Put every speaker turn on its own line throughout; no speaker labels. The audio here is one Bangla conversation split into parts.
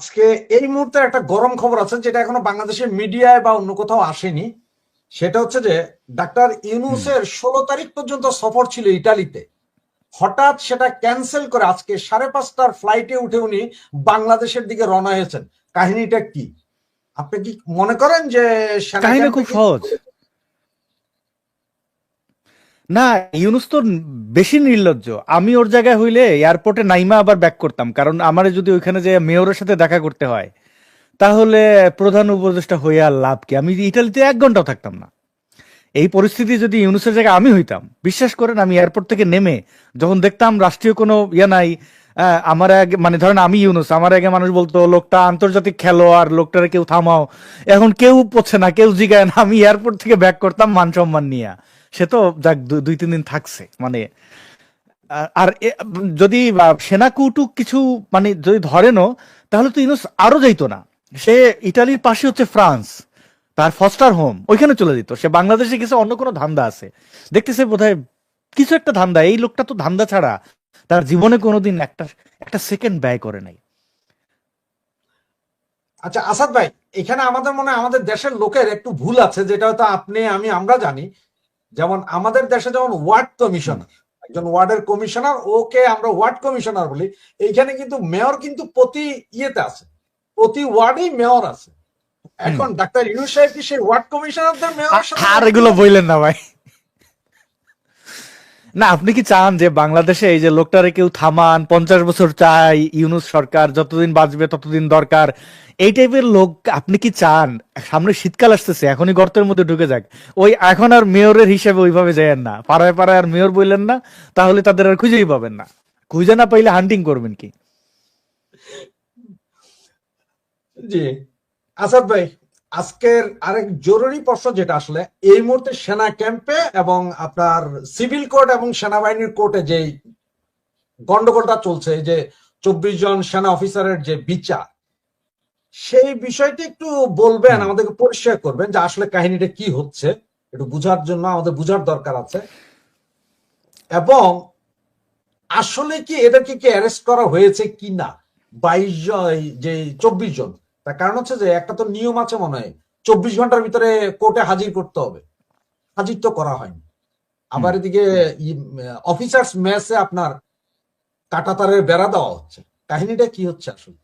আজকে এই মুহূর্তে একটা গরম খবর আছে যেটা এখনও বাংলাদেশের মিডিয়ায় বা অন্য কোথাও আসেনি। সেটা হচ্ছে যে ডাক্তার ইউনুসের ষোলো তারিখ পর্যন্ত সফর ছিল ইটালিতে হঠাৎ সেটা ক্যান্সেল করে আজকে সাড়ে পাঁচটার ফ্লাইটে উঠে উনি বাংলাদেশের দিকে রওনা হয়েছেন। কাহিনীটা কি? আপনি কি মনে করেন যে
কাহিনী খুব সহজ। না, ইউনুস তো বেশি নির্লজ্জ। আমি ওর জায়গায় হইলে এয়ারপোর্টে নাইমা আবার ব্যাক করতাম, কারণ আমার যদি ওইখানে যে মেয়রের সাথে দেখা করতে হয়, তাহলে প্রধান উপদেষ্টা হয়ে আর লাভ কি? আমি ইটালিতে এক ঘন্টাও থাকতাম না। এই পরিস্থিতি যদি ইউনুসের জায়গায় আমি হইতাম, বিশ্বাস করেন আমি এয়ারপোর্ট থেকে নেমে যখন দেখতাম রাষ্ট্রীয় কোনো ইয়ে নাই আমার আগে মানে ধরেন আমি ইউনুস, আমার আগে মানুষ বলতো, লোকটা আন্তর্জাতিক খেলোয়াড়, লোকটারে কেউ থামাও। এখন কেউ পড়ছে না, কেউ জিগায় না, আমি এয়ারপোর্ট থেকে ব্যাক করতাম মান সম্মান নিয়ে। সে তো যাক দুই, তিন দিন থাকছে। মানে আর- যদি সেনা কিছু মানে যদি ধরেনও, তাহলে তো ইউনুস আরও যাইতো না। সে ইটালির পাশে হচ্ছে ফ্রান্স, তার ফস্টার হোম ওইখানে চলে যেত। সে বাংলাদেশে গেছে, অন্য কোনো ধান্দা আছে। দেখতেছে বোধহয় কিছু একটা ধান্দা, এই লোকটা তো ধান্দা ছাড়া তার জীবনে কোনোদিন একটা একটা সেকেন্ড ব্যয় করে নাই।
আচ্ছা আসাদ ভাই, এখানে আমাদের মনে আমাদের দেশের লোকের একটু ভুল আছে, যেটা হয়তো আপনি, আমি, আমরা জানি। যেমন আমাদের দেশে যেমন ওয়ার্ড কমিশনার একজন ওয়ার্ডের কমিশনার ওকে আমরা ওয়ার্ড কমিশনার বলি এইখানে কিন্তু মেয়র কিন্তু প্রতি ইয়েতে আছে প্রতি ওয়ার্ডেই মেয়র আছে। এখন ডাক্তার ইউনুস সাহেব কি সেই ওয়ার্ড কমিশনারদের মেয়র
আর এগুলো বললেন না ভাই। না, আপনি কি চান যে বাংলাদেশে এই যে লোকটারে কেউ থামান, পঞ্চাশ বছর চাই, ইউনুস সরকার যতদিন বাঁচবে ততদিন দরকার, এই টাইপের লোক আপনি কি চান? সামনে শীতকাল আসতেছে, এখনই গর্তের মধ্যে ঢুকে যাক। ওই এখন আর মেয়রের হিসেবে ওইভাবে যায়েন না। পাড়ায় পাড়ায় আর মেয়র বললেন না, তাহলে তাদের আর খুঁজেই পাবেন না। খুঁজে না পাইলে হান্টিং করবেন কি?
জি। আসাদ ভাই আজকের আরেক জরুরি প্রশ্ন যেটা আসলে এই মুহূর্তে সেনা ক্যাম্পে এবং আপনার সিভিল কোর্ট এবং সেনাবাহিনীর কোর্টে যে গন্ডগোলটা চলছে এই যে চব্বিশ জন সেনা অফিসারের যে বিচার সেই বিষয়টি একটু বলবেন আমাদেরকে পরিষ্কার করবেন যে আসলে কাহিনীটা কি হচ্ছে একটু বুঝার জন্য আমাদের বুঝার দরকার আছে। এবং আসলে কি এদেরকে কি অ্যারেস্ট করা হয়েছে কি না বাইশ যে চব্বিশ জন তার কারণ হচ্ছে যে একটা তো নিয়ম আছে মনে হয় চব্বিশ ঘণ্টার ভিতরে কোর্টে হাজির করতে হবে। হাজির তো করা হয়নি। আবার এদিকে অফিসার্স মেসে আপনার কাটাতারের বেড়া দেওয়া হচ্ছে। কাহিনীটা কি হচ্ছে আসলে?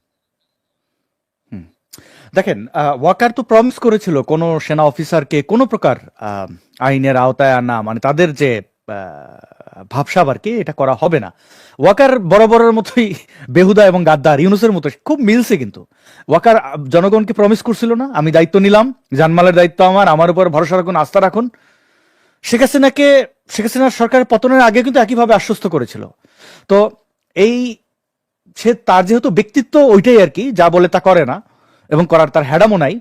দেখেন আহ, ওয়াকার তো প্রমিস করেছিল কোন সেনা অফিসারকে কোনো প্রকার আহ, আইনের আওতায় আনা মানে তাদের যে আহ, ভাবসাব আর কি, এটা করা হবে না। ওয়াকার বরাবরের মতোই বেহুদা এবং গাদ্দার ইউনুসের মতো, খুব মিলছে কিন্তু। ওয়াকার জনগণকে প্রমিস করছিল না? আমি দায়িত্ব নিলাম, জানমালের দায়িত্ব আমার আমার উপর ভরসা রাখুন, আস্থা রাখুন। শেখ হাসিনাকে, শেখ হাসিনার সরকারের পতনের আগে কিন্তু একইভাবে আশ্বস্ত করেছিল। তো এই, সে তার যেহেতু ব্যক্তিত্ব ওইটাই আর কি, যা বলে তা করে না এবং করার তার হ্যাডামও নাই।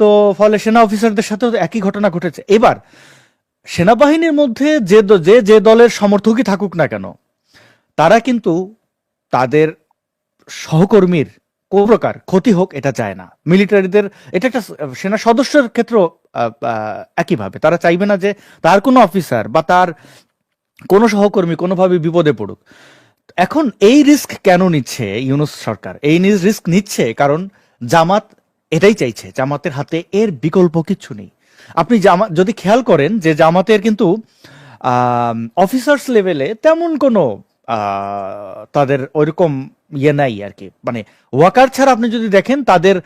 তো ফলে সেনা অফিসারদের সাথেও একই ঘটনা ঘটেছে। এবার সেনাবাহিনীর মধ্যে যে যে যে দলের সমর্থকই থাকুক না কেন, তারা কিন্তু তাদের সহকর্মীর কোন প্রকার ক্ষতি হোক এটা চায় না। মিলিটারিদের, এটা একটা সেনা সদস্যের ক্ষেত্র একইভাবে। তারা চাইবে না যে তার কোনো অফিসার বা তার কোনো সহকর্মী কোনোভাবে বিপদে পড়ুক। এখন এই রিস্ক কেন নিচ্ছে ইউনুস সরকার? এই রিস্ক নিচ্ছে কারণ জামাত এটাই চাইছে, জামাতের হাতে এর বিকল্প কিচ্ছু নেই। আপনি জামা, যদি খেয়াল করেন যে জামাতের কিন্তু অফিসার্স লেভেলে তেমন কোনো তাদের ওইরকম ইয়ে নাই আর কি। মানে ওয়াকার ছাড়া আপনি যদি দেখেন, তাদের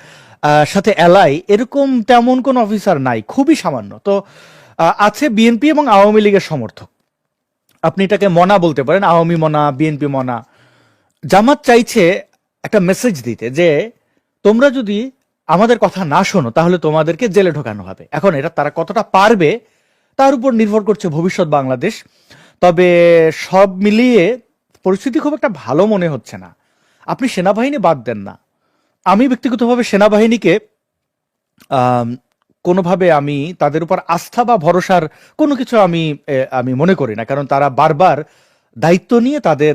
সাথে এলাই এরকম তেমন কোন অফিসার নাই, খুবই সামান্য। তো আছে বিএনপি এবং আওয়ামী লীগের সমর্থক। আপনি এটাকে মনা বলতে পারেন, আওয়ামী মনা বিএনপি মনা। জামাত চাইছে একটা মেসেজ দিতে যে, তোমরা যদি আমাদের কথা না শোনো, তাহলে তোমাদেরকে জেলে ঢোকানো হবে। এখন এটা তারা কতটা পারবে, তার উপর নির্ভর করছে ভবিষ্যৎ বাংলাদেশ। তবে সব মিলিয়ে পরিস্থিতি খুব একটা ভালো মনে হচ্ছে না। আপনি সেনাবাহিনী বাদ দেন না। আমি ব্যক্তিগতভাবে সেনাবাহিনীকে কোনোভাবে আমি তাদের উপর আস্থা বা ভরসার কোনো কিছু আমি আমি মনে করি না। কারণ তারা বারবার দায়িত্ব নিয়ে তাদের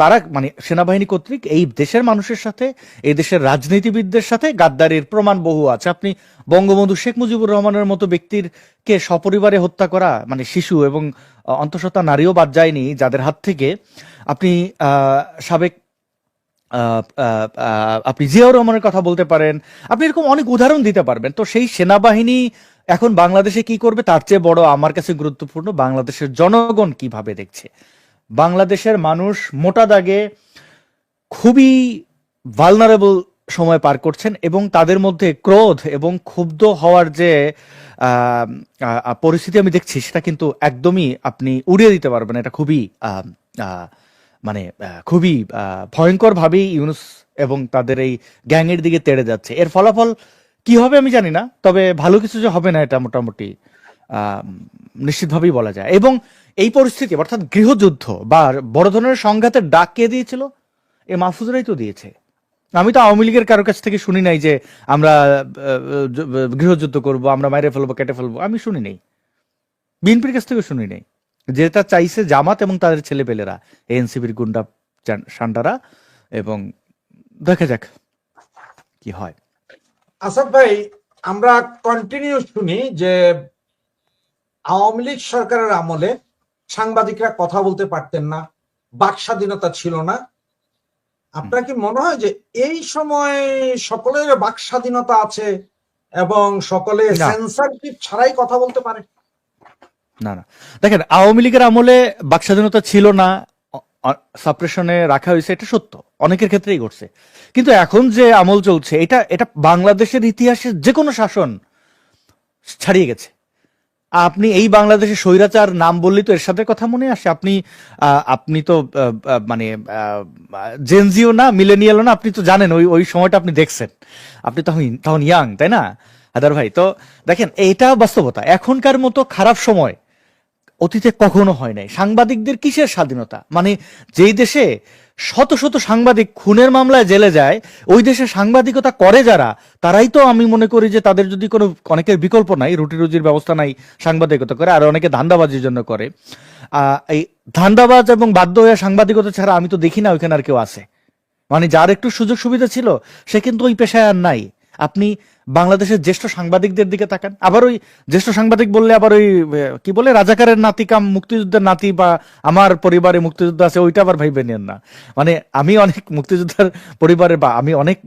তারা মানে সেনাবাহিনী কর্তৃক এই দেশের মানুষের সাথে, এই দেশের রাজনীতিবিদদের সাথে গাদ্দারির প্রমাণ বহু আছে। আপনি বঙ্গবন্ধু শেখ মুজিবুর রহমানের মতো ব্যক্তির কে সপরিবারে হত্যা করা মানে শিশু এবং অন্তঃসত্ত্বা নারীও বাদ যায়নি যাদের হাত থেকে, আপনি সাবেক আপনি জিয়াউর রহমানের কথা বলতে পারেন, আপনি এরকম অনেক উদাহরণ দিতে পারবেন। তো সেই সেনাবাহিনী এখন বাংলাদেশে কি করবে? তার চেয়ে বড়, আমার কাছে গুরুত্বপূর্ণ, বাংলাদেশের জনগণ কীভাবে দেখছে? বাংলাদেশের মানুষ মোটা দাগে খুবই ভালনারেবল সময় পার করছেন এবং তাদের মধ্যে ক্রোধ এবং ক্ষুব্ধ হওয়ার যে পরিস্থিতি আমি দেখছি, সেটা কিন্তু একদমই আপনি উড়িয়ে দিতে পারবেন। এটা খুবই মানে খুবই ভয়ঙ্কর ভাবেই ইউনুস এবং তাদের এই গ্যাংয়ের দিকে তেড়ে যাচ্ছে। এর ফলাফল কি হবে আমি জানি না, তবে ভালো কিছু যে হবে না এটা মোটামুটি নিশ্চিতভাবেই বলা যায়। এবং এই পরিস্থিতি, অর্থাৎ গৃহযুদ্ধ, বা বড় ধরনের সংঘাতের ডাক কে দিয়েছিল? এ মাহফুজরাই তো দিয়েছে। আমি তো আওয়ামী লীগের কারও কাছ থেকে শুনি নাই যে আমরা গৃহযুদ্ধ করব, আমরা মাইরে ফেলব, কেটে ফেলব। আমি শুনি নাই। বিএনপির কাছ থেকে শুনি নাই। যেটা চাইছে জামাত এবং তাদের ছেলেপেলেরা এনসিবির গুন্ডা সান্ডারা, এবং দেখা যাক কি হয়।
আসাদ ভাই, আমরা কন্টিনিউ শুনি যে আওয়ামী লীগ সরকারের আমলে সাংবাদিকরা কথা বলতে পারতেন না বাক স্বাধীনতা ছিল না। আপনার কি মনে হয় যে এই সময় সকলের বাক স্বাধীনতা আছে এবং সকলে সেন্সারশিপ ছাড়াই কথা বলতে পারে?
না না। দেখেন আওয়ামী লীগের আমলে বাক স্বাধীনতা ছিল না সাপ্রেশনে রাখা হয়েছে এটা সত্য। অনেকের ক্ষেত্রেই ঘটছে। কিন্তু এখন যে আমল চলছে এটা এটা বাংলাদেশের ইতিহাসে যে কোনো শাসন ছাড়িয়ে গেছে। আপনি এই বাংলাদেশে স্বৈরাচার নাম বললেই তো এর সাথে কথা মনে আসে। আপনি আপনি তো মানে জেনজিও না মিলেনিয়ালও না, আপনি তো জানেন ওই ওই সময়টা আপনি দেখছেন। আপনি তখন তখন ইয়াং তাই না? হাদার ভাই, তো দেখেন এইটা বাস্তবতা। এখনকার মতো খারাপ সময় অতীতে কখনো হয় নাই। সাংবাদিকদের কিসের স্বাধীনতা? মানে যেই দেশে শত শত সাংবাদিক খুনের মামলায় জেলে যায়। ওই দেশে সাংবাদিকতা করে যারা, তারাই তো আমি মনে করি যে তাদের যদি কোনো অনেকের বিকল্প নাই, রুটি রুজির ব্যবস্থা নাই সাংবাদিকতা করে, আর অনেকে ধান্দাবাজির জন্য করে। এই ধান্দাবাজ এবং বাধ্য হয়ে সাংবাদিকতা ছাড়া আমি তো দেখি না ওইখানে আর কেউ আছে। মানে যার একটু সুযোগ সুবিধা ছিল, সে কিন্তু ওই পেশায় আর নাই। আপনি বাংলাদেশের জ্যেষ্ঠ সাংবাদিকদের দিকে তাকান। আবার ওই জ্যেষ্ঠ সাংবাদিক বললে আবার ওই কি বলে, রাজাকারের নাতি কাম, মুক্তিযুদ্ধের নাতি বা আমার পরিবারে মুক্তিযুদ্ধ আছে, ওইটা আবার ভাইবে নেন না। মানে আমি অনেক মুক্তিযোদ্ধার পরিবারে বা আমি অনেক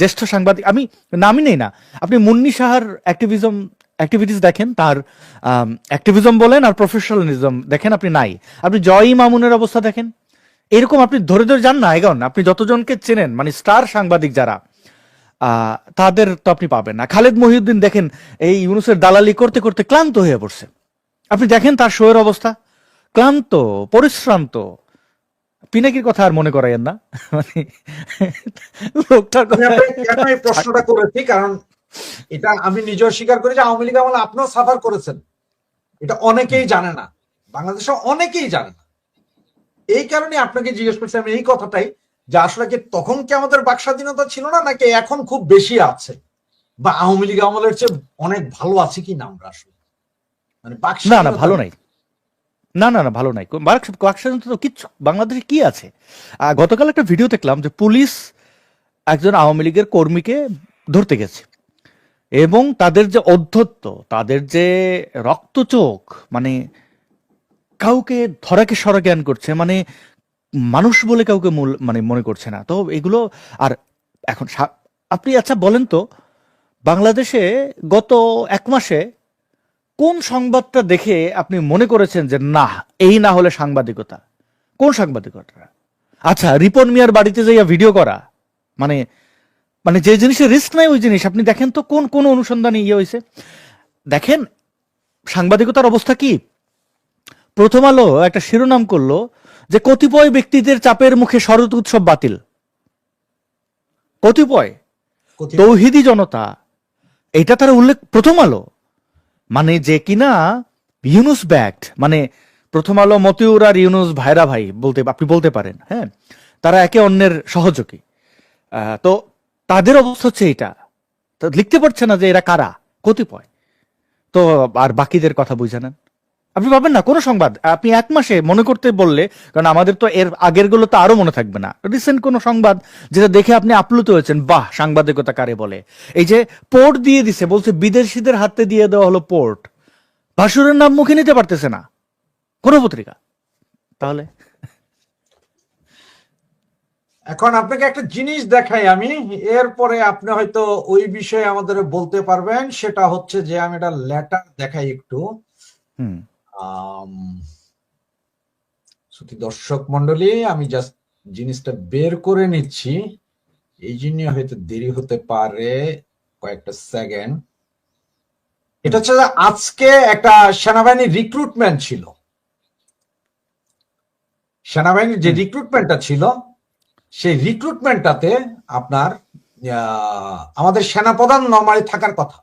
জ্যেষ্ঠ সাংবাদিক, আমি নামই নেই না। আপনি মুন্নি সাহার অ্যাক্টিভিজম অ্যাক্টিভিটিস দেখেন, তার অ্যাক্টিভিজম বলেন আর প্রফেশনালিজম দেখেন আপনি নাই। আপনি জয় মামুনের অবস্থা দেখেন। এরকম আপনি ধরে ধরে যান না, এগন। আপনি যতজনকে চেনেন মানে স্টার সাংবাদিক যারা তাদের তো আপনি পাবেন না। খালেদ মহিউদ্দিন দেখেন, এই ইউনুসের দালালি করতে করতে ক্লান্ত হয়ে পড়ছে। আপনি দেখেন তার শোয়ের অবস্থা? ক্লান্ত, পরিশ্রান্ত। পিনাকির কথা আর মনে করাইয়েন না। মানে
প্রশ্নটা করেছি কারণ এটা আমি নিজেও স্বীকার করি যে আওয়ামী লীগ আমলে আপনিও সাফার করেছেন। এটা অনেকেই জানে না। বাংলাদেশে অনেকেই জানে না। এই কারণে আপনাকে জিজ্ঞেস করছি, আমি এই কথাটাই যে আসলে কি তখন কি আমাদের বাক স্বাধীনতা ছিল না নাকি এখন খুব বেশি আছে? বা আওয়ামী লীগ আমলের চেয়ে অনেক ভালো আছে কি না আমরা আসলে? মানে বাক
না না ভালো নাই। না না না ভালো নাই। বাক- স্বাধীনতা তো কিচ্ছু বাংলাদেশে কি আছে? গতকাল একটা ভিডিও দেখলাম যে পুলিশ একজন আওয়ামী লীগের কর্মীকে ধরতে গেছে। এবং তাদের যে অধ্যত্ত তাদের যে রক্তচোখ মানে কাউকে ধরাকে সরা জ্ঞান করছে মানে মানুষ বলে কাউকে মূল- মানে মনে করছে না। তো এগুলো, আর এখন আপনি আচ্ছা বলেন তো, বাংলাদেশে গত এক মাসে কোন সংবাদটা দেখে আপনি মনে করেছেন যে, না, এই না হলে সাংবাদিকতা কোন সাংবাদিকতা আচ্ছা রিপন মিয়ার বাড়িতে যাইয়া ভিডিও করা মানে মানে যে জিনিসের রিস্ক নাই, ওই জিনিস। আপনি দেখেন তো কোন কোন অনুসন্ধানে ইয়ে হয়েছে দেখেন, সাংবাদিকতার অবস্থা কি? প্রথম আলো একটা শিরোনাম করল যে কতিপয় ব্যক্তিদের চাপের মুখে শরৎ উৎসব বাতিল। কতিপয়। তৌহিদি জনতা এটা তার উল্লেখ প্রথম আলো। মানে যে কিনা ইউনুস ব্যাক্ট মানে প্রথম আলো মতিউর আর ইউনুস ভাইরা ভাই বলতে আপনি বলতে পারেন হ্যাঁ? তারা একে অন্যের সহযোগী। তো তাদের অবস্থা হচ্ছে এটা তো লিখতে পারছে না যে এরা কারা কতিপয়। তো আর বাকিদের কথা বুঝে নেন। আপনি পাবেন না কোনো সংবাদ। আপনি এক মাসে মনে করতে বললে কারণ আমাদের তো এর আগেরগুলো তো আরও মনে থাকবে না। রিসেন্ট কোনো সংবাদ যেটা দেখে আপনি আপ্লুত হয়েছেন বাহ সাংবাদিকতা কারে বলে। এই যে পোর্ট দিয়ে দিছে বলছে বিদেশিদের হাতে দিয়ে দেওয়া হলো পোর্ট। ভাসুরের নাম মুখে নিতে পারতেছে না। কোনো পত্রিকা? তাহলে?
এখন আপনাকে একটা জিনিস দেখাই আমি। এরপরে আপনি হয়তো ওই বিষয়ে আমাদের বলতে পারবেন। সেটা হচ্ছে যে আমি একটা লেটার দেখাই একটু।
হুম।
শ্রোতি দর্শক মন্ডলী আমি জাস্ট জিনিসটা বের করে নিচ্ছি। এই জন্য হয়তো দেরি হতে পারে কয়েকটা সেকেন্ড এটা হচ্ছে আজকে একটা সেনাবাহিনীর রিক্রুটমেন্ট ছিল। সেনাবাহিনীর যে রিক্রুটমেন্টটা ছিল সেই রিক্রুটমেন্টটাতে আপনার আহ, আমাদের সেনাপ্রধান নর্মালি থাকার কথা।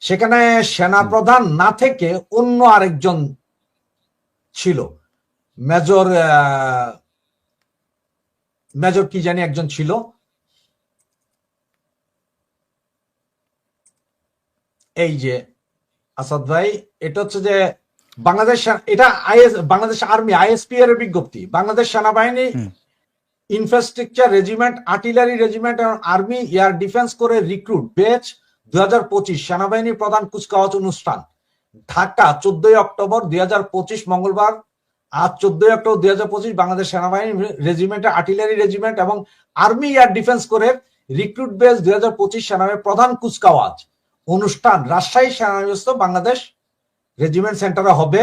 সেখানে সেনাপ্রধান না থেকে অন্য আরেকজন ছিল। মেজর আহ, মেজর কি জানি একজন ছিল। এই যে আসাদ ভাই এটা হচ্ছে যে বাংলাদেশ এটা আইএস বাংলাদেশ আর্মি আইএসপি এর বিজ্ঞপ্তি। বাংলাদেশ সেনাবাহিনী ইনফ্রাস্ট্রাকচার রেজিমেন্ট আর্টিলারি রেজিমেন্ট এবং army air defence corps recruit batch দুই হাজার পঁচিশ সেনাবাহিনীর প্রধান কুচকাওয়াজ অনুষ্ঠান। ঢাকা, চোদ্দই অক্টোবর দুই হাজার পঁচিশ মঙ্গলবার। আজ চোদ্দই অক্টোবর দুই হাজার পঁচিশ বাংলাদেশ সেনাবাহিনী রেজিমেন্টের আর্টিলারি রেজিমেন্ট এবং army air defence corps recruit batch দুই হাজার পঁচিশ সেনাবাহিনীর প্রধান কুচকাওয়াজ। অনুষ্ঠান, রাজশাহী সেনানিবাস বাংলাদেশ রেজিমেন্ট সেন্টারে হবে।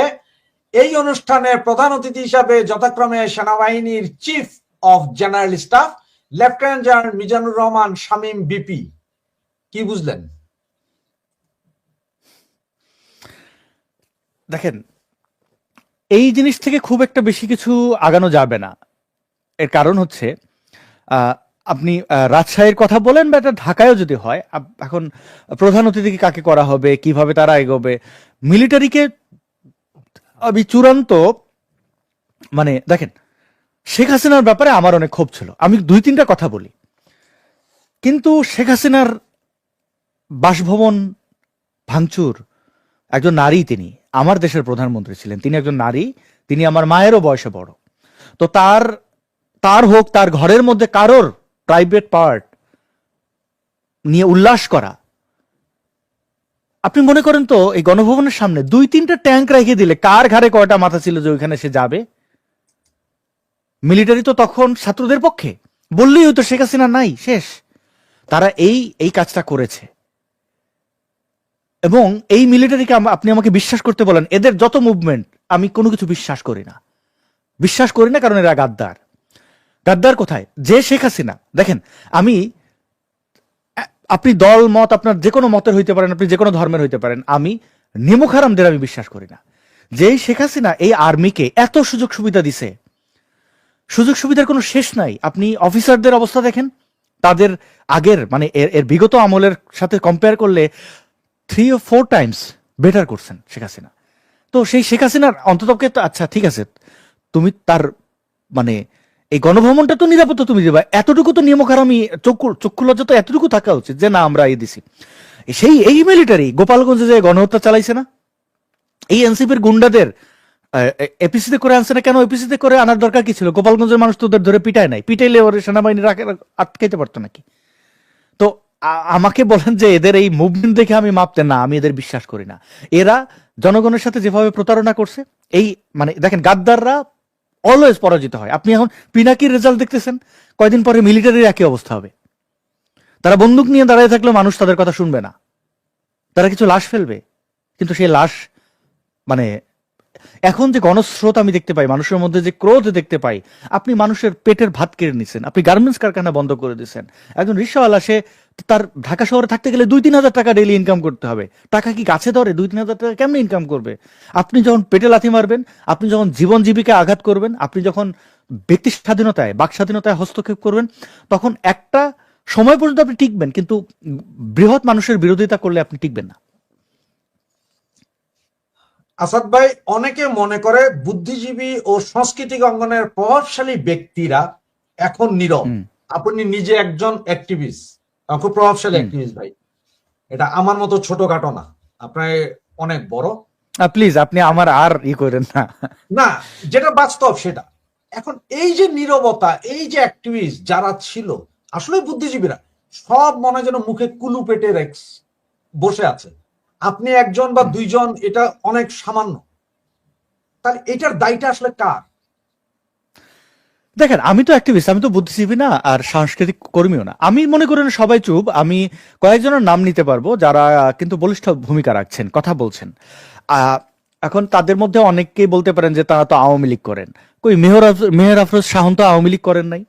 এই অনুষ্ঠানে প্রধান অতিথি হিসাবে যথাক্রমে সেনাবাহিনীর chief of general staff lieutenant general Mizanur Rahman, Shamim BP কি বুঝলেন?
দেখেন, এই জিনিস থেকে খুব একটা বেশি কিছু আগানো যাবে না। এর কারণ হচ্ছে আপনি রাজশাহীর কথা বলেন বা এটা ঢাকায়ও যদি হয় এখন প্রধান অতিথিকে কাকে করা হবে, কীভাবে তারা এগোবে, মিলিটারিকে আমি চূড়ান্ত মানে দেখেন, শেখ হাসিনার ব্যাপারে আমার অনেক ক্ষোভ ছিল। আমি দুই তিনটা কথা বলি। কিন্তু শেখ হাসিনার বাসভবন ভাঙচুর একজন নারী তিনি, আমার দেশের প্রধানমন্ত্রী ছিলেন। তিনি একজন নারী, তিনি আমার মায়েরও বয়সে বড়। তো তার তার হোক, তার ঘরের মধ্যে কারোর প্রাইভেট পার্ট নিয়ে উল্লাস করা, আপনি মনে করেন তো, এই গণভবনের সামনে দুই, তিনটা ট্যাঙ্ক রেখে দিলে কার ঘাড়ে কয়টা মাথা ছিল যে ওইখানে সে যাবে? মিলিটারি তো তখন ছাত্রদের পক্ষে। বললেই হয়তো শেখ হাসিনা নাই, শেষ। তারা এই এই কাজটা করেছে। এবং এই মিলিটারিকে আপনি আমাকে বিশ্বাস করতে বলেন, এদের যত মুভমেন্ট আমি কোনো কিছু বিশ্বাস করি না। বিশ্বাস করি না কারণ এরা গাদ্দার। গাদ্দার কোথায়? যে শেখ হাসিনা, দেখেন, আমি আপনি দল, মত, আপনার যে কোনো মতের হইতে পারেন, আপনি যে কোনো ধর্মের হইতে পারেন, আমি নিমুখারামদের আমি বিশ্বাস করি না। যেই শেখ হাসিনা এই আর্মিকে এত সুযোগ সুবিধা দিছে, সুযোগ সুবিধার কোনো শেষ নাই। আপনি অফিসারদের অবস্থা দেখেন, তাদের আগের মানে এর এর বিগত আমলের সাথে কম্পেয়ার করলে থ্রি ও ফোর টাইমস বেটার করছেন শেখ হাসিনা। তো সেই শেখ হাসিনার অন্ততপক্ষে তো আচ্ছা ঠিক আছে, তুমি তার মানে এই গণভবনটা তো নিরাপত্তা তুমি দেবা, এতটুকু তো নিয়মকারামি চক্ষু চক্ষু লজ্জা তো এতটুকু থাকা উচিত যে না, আমরা এই দিছি। সেই, এই মিলিটারি গোপালগঞ্জে যে গণহত্যা চালাইছে না, এই এনসিপির গুন্ডাদের এপিসিতে করে আনছে না কেন? এপিসিতে করে আনার দরকার কি ছিল? গোপালগঞ্জের মানুষ তো ওদের ধরে পিটায় নাই, পিটাইলে ওর সেনাবাহিনী আটকাইতে পারতো নাকি? তো আমাকে বলেন যে এদের এই মুভমেন্ট দেখে আমি মাপতে, না, আমি এদের বিশ্বাস করি না। এরা জনগণের সাথে যেভাবে প্রতারণা করছে, এই মানে দেখেন, গাদ্দাররা অলওয়েজ পরাজিত হয়। আপনি এখন পিনাকির রেজাল্ট দেখতেছেন, কয়দিন পরে মিলিটারির একই অবস্থা হবে। তারা বন্দুক নিয়ে দাঁড়িয়ে থাকলেও মানুষ তাদের কথা শুনবে না। তারা কিছু লাশ ফেলবে, কিন্তু সেই লাশ মানে এখন যে গণস্রোত আমি দেখতে পাই, মানুষের মধ্যে যে ক্রোধ দেখতে পাই, আপনি মানুষের পেটের ভাত কেড়ে নিছেন, আপনি গার্মেন্টস কারখানা বন্ধ করে দিচ্ছেন একজন রিক্সাওয়ালা, সে তার ঢাকা শহরে থাকতে গেলে দুই তিন হাজার টাকা ডেলি ইনকাম করতে হবে। টাকা কি গাছে ধরে? দুই তিন হাজার টাকা কেমনে ইনকাম করবে? আপনি যখন পেটে লাথি মারবেন আপনি যখন জীবন জীবিকায় আঘাত করবেন আপনি যখন ব্যক্তি স্বাধীনতায় বাক স্বাধীনতায় হস্তক্ষেপ করবেন তখন একটা সময় পর্যন্ত আপনি টিকবেন কিন্তু বৃহৎ মানুষের বিরোধিতা করলে আপনি টিকবেন না।
আসাদ ভাই অনেকে মনে করে বুদ্ধিজীবী ও সাংস্কৃতিক অঙ্গনের প্রভাবশালী ব্যক্তিরা এখন নীরব। আপনি নিজে একজন অ্যাক্টিভিস্ট খুব প্রভাবশালী। অ্যাক্টিভিস্ট ভাই। এটা আমার মতো ছোটখাটো না। আপনার অনেক বড়।
প্লিজ আপনি আমার আর ই করেন না।
না যেটা বাস্তব সেটা। এখন এই যে নীরবতা এই যে অ্যাক্টিভিস্ট যারা ছিল আসলে বুদ্ধিজীবীরা সব মনে যেন মুখে কুলু পেটে রেক্স বসে আছে। আপনি একজন বা দুইজন এটা অনেক সামান্য। তাহলে এটার দায়টা আসলে কার?
দেখেন, আমি তো অ্যাক্টিভিস্ট আমি তো বুদ্ধিজীবী না, আর সাংস্কৃতিক কর্মীও না। আমি মনে করি না সবাই চুপ, আমি কয়েকজনের নাম নিতে পারব যারা কিন্তু বলিষ্ঠ ভূমিকা রাখছেন, কথা বলছেন। এখন তাদের মধ্যে অনেককেই বলতে পারেন যে তারা তো আওয়ামী লীগ করেন। কই মেহর মেহর আফরোজ শাহন তো আওয়ামী লীগ করেন নাই?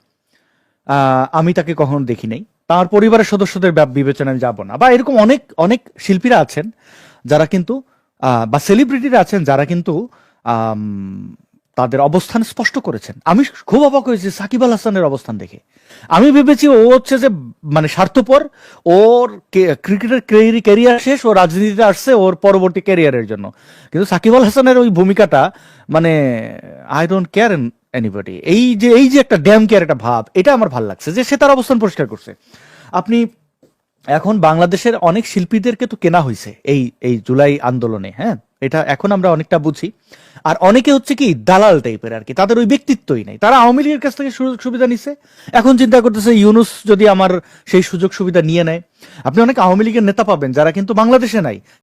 আমি তাকে কখনো দেখি নাই। তার পরিবারের সদস্যদের বিবেচনায় যাব না। বা এরকম অনেক অনেক শিল্পীরা আছেন যারা কিন্তু বা সেলিব্রিটিরা আছেন যারা কিন্তু তাদের অবস্থান স্পষ্ট করেছেন। আমি খুব অবাক হয়েছি সাকিব আল হাসানের অবস্থান দেখে। আমি ভেবেছি ও হচ্ছে যে মানে স্বার্থপর, ওর ক্রিকেটের ক্যারিয়ার শেষ, ও রাজনীতিতে আসছে ওর পরবর্তী ক্যারিয়ারের জন্য। কিন্তু সাকিব আল হাসানের ওই ভূমিকাটা মানে আই ডোন্ট কেয়ার এনিবডি এই যে এই যে একটা ড্যাম কেয়ার একটা ভাব, এটা আমার ভালো লাগছে যে সে তার অবস্থান পরিষ্কার করছে। আপনি, এখন বাংলাদেশের অনেক শিল্পীদেরকে তো কেনা হয়েছে এই এই জুলাই আন্দোলনে হ্যাঁ? এটা এখন আমরা অনেকটা বুঝি। আর অনেকে হচ্ছে কি দালাল টাইপের আর কি, তাদের ওই ব্যক্তিত্বই নেই। তারা আওয়ামী লীগের কাছ থেকে সুযোগ সুবিধা নিছে। এখন চিন্তা করতেছে ইউনুস যদি আমার সেই সুযোগ সুবিধা নিয়ে নেয়। আপনি অনেক আওয়ামী লীগের নেতা পাবেন যারা কিন্তু বাংলাদেশে নাই।